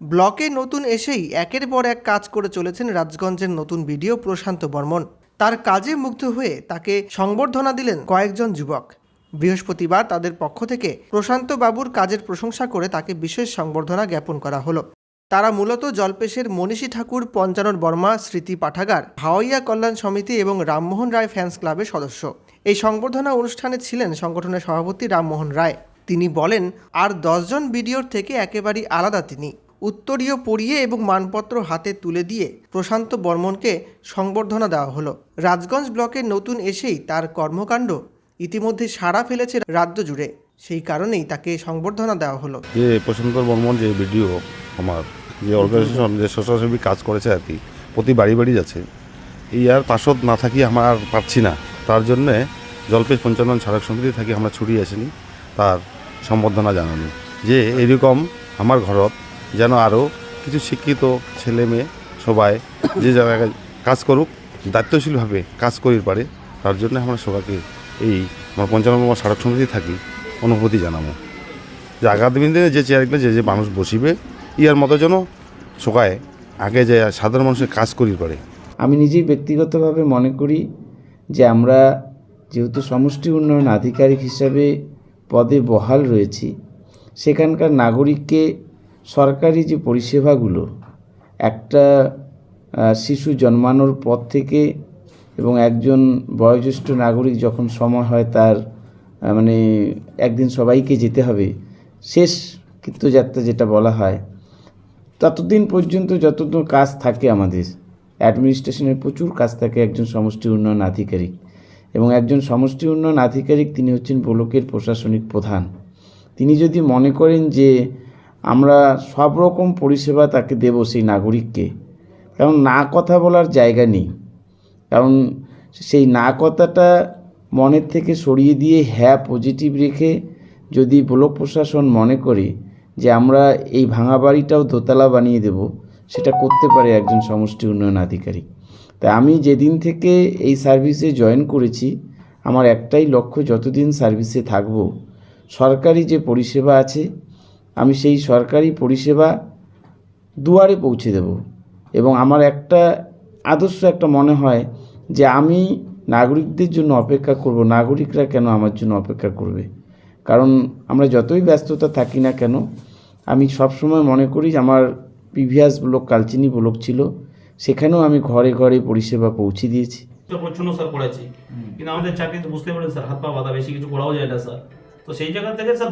ব্লকে নতুন এসেই একের পর এক কাজ করে চলেছেন রাজগঞ্জের নতুন ভিডিও প্রশান্ত বর্মন। তার কাজে মুগ্ধ হয়ে তাকে সংবর্ধনা দিলেন কয়েকজন যুবক। বৃহস্পতিবার তাদের পক্ষ থেকে প্রশান্ত বাবুর কাজের প্রশংসা করে তাকে বিশেষ সংবর্ধনা জ্ঞাপন করা হলো। তারা মূলত জলপেশের মনীষী ঠাকুর, পঞ্চানন বর্মা, স্মৃতি পাঠাগার ভাওয়াইয়া কল্যাণ সমিতি এবং রামমোহন রায় ফ্যান্স ক্লাবের সদস্য। এই সংবর্ধনা অনুষ্ঠানে ছিলেন সংগঠনের সভাপতি রামমোহন রায়। তিনি বলেন, আর দশজন বিডিওর থেকে একেবারেই আলাদা তিনি। উত্তরীয় পড়িয়ে এবং মানপত্র হাতে তুলে দিয়ে প্রশান্ত বর্মনকে সংবর্ধনা দেওয়া হলো। রাজগঞ্জ ব্লকের নতুন এসেই তার কর্মকাণ্ড ইতিমধ্যে সাড়া ফেলেছে রাজ্য জুড়ে। সেই কারণেই তাকে সংবর্ধনা দেওয়া হলো। যে প্রশান্ত বর্মন যে ভিডিও আমার, যে অর্গানাইজেশন যে স্বেচ্ছাসেবী কাজ করেছে আর কি, প্রতি বাড়ি বাড়ি যাচ্ছে, এই আর পার্শ্বদ না থাকি আমরা পারছি না। তার জন্যে জলপেশ পঞ্চানন ছাড়ক সমিতি থাকি আমরা ছুটি আসিনি, তার সম্বর্ধনা জানানি। যে এরকম আমার ঘরত যেন আরও কিছু শিক্ষিত ছেলে মেয়ে সবাই যে জায়গায় কাজ করুক, দায়িত্বশীলভাবে কাজ করির পারে, তার জন্য আমরা সবাইকে এই আমার পঞ্চানন ছাড়ক সমিতি থাকি, অনুভূতি জানাব। যে আগামী দিনে যে চেয়ারগুলো যে যে মানুষ বসিবে, ইয়ার মতো যেন সবাই আগে যে সাধারণ মানুষের কাজ করির পারে। আমি নিজেই ব্যক্তিগতভাবে মনে করি যে আমরা যেহেতু সমষ্টি উন্নয়ন আধিকারিক হিসাবে পদে বহাল রয়েছি, সেখানকার নাগরিককে সরকারি যে পরিষেবাগুলো, একটা শিশু জন্মানোর পর থেকে এবং একজন বয়োজ্যেষ্ঠ নাগরিক যখন সময় হয় তার মানে একদিন সবাইকে যেতে হবে, শেষ কৃত্যযাত্রা যেটা বলা হয়, ততদিন পর্যন্ত যতদিন কাজ থাকে আমাদের, অ্যাডমিনিস্ট্রেশনের প্রচুর কাজ থাকে একজন সমষ্টি উন্নয়ন আধিকারিক এবং একজন সমষ্টি উন্নয়ন আধিকারিক তিনি হচ্ছেন ব্লকের প্রশাসনিক প্রধান। তিনি যদি মনে করেন যে আমরা সব রকম পরিষেবা তাকে দেব সেই নাগরিককে। কারণ না কথা বলার জায়গা নেই। কারণ সেই না কথাটা মনের থেকে সরিয়ে দিয়ে হ্যাঁ পজিটিভ রেখে যদি ব্লক প্রশাসন মনে করে যে আমরা এই ভাঙা বাড়িটাও দোতলা বানিয়ে দেব, সেটা করতে পারে একজন সমষ্টি উন্নয়ন আধিকারিক। তাই আমি যেদিন থেকে এই সার্ভিসে জয়েন করেছি, আমার একটাই লক্ষ্য যতদিন সার্ভিসে থাকব, সরকারি যে পরিষেবা আছে আমি সেই সরকারি পরিষেবা দুয়ারে পৌঁছে দেব। এবং আমার একটা আদর্শ একটা মনে হয় যে আমি নাগরিকদের জন্য অপেক্ষা করব নাগরিকরা কেন আমার জন্য অপেক্ষা করবে? কারণ আমরা যতই ব্যস্ততা থাকি না কেন আমি সবসময় মনে করি যে আমার প্রিভিয়াস ব্লক কালচিনি ব্লক ছিল সেখানেও আমি ঘরে ঘরে পরিষেবা পৌঁছে দিয়েছি। পরিচ্ছন্ন স্যার করেছি কিন্তু আমাদের চাকরি তো বুঝতে পারেন স্যার হাত পা বাঁধা বেশি কিছু করাও যায় না স্যার। তো সেই জায়গা থেকে স্যার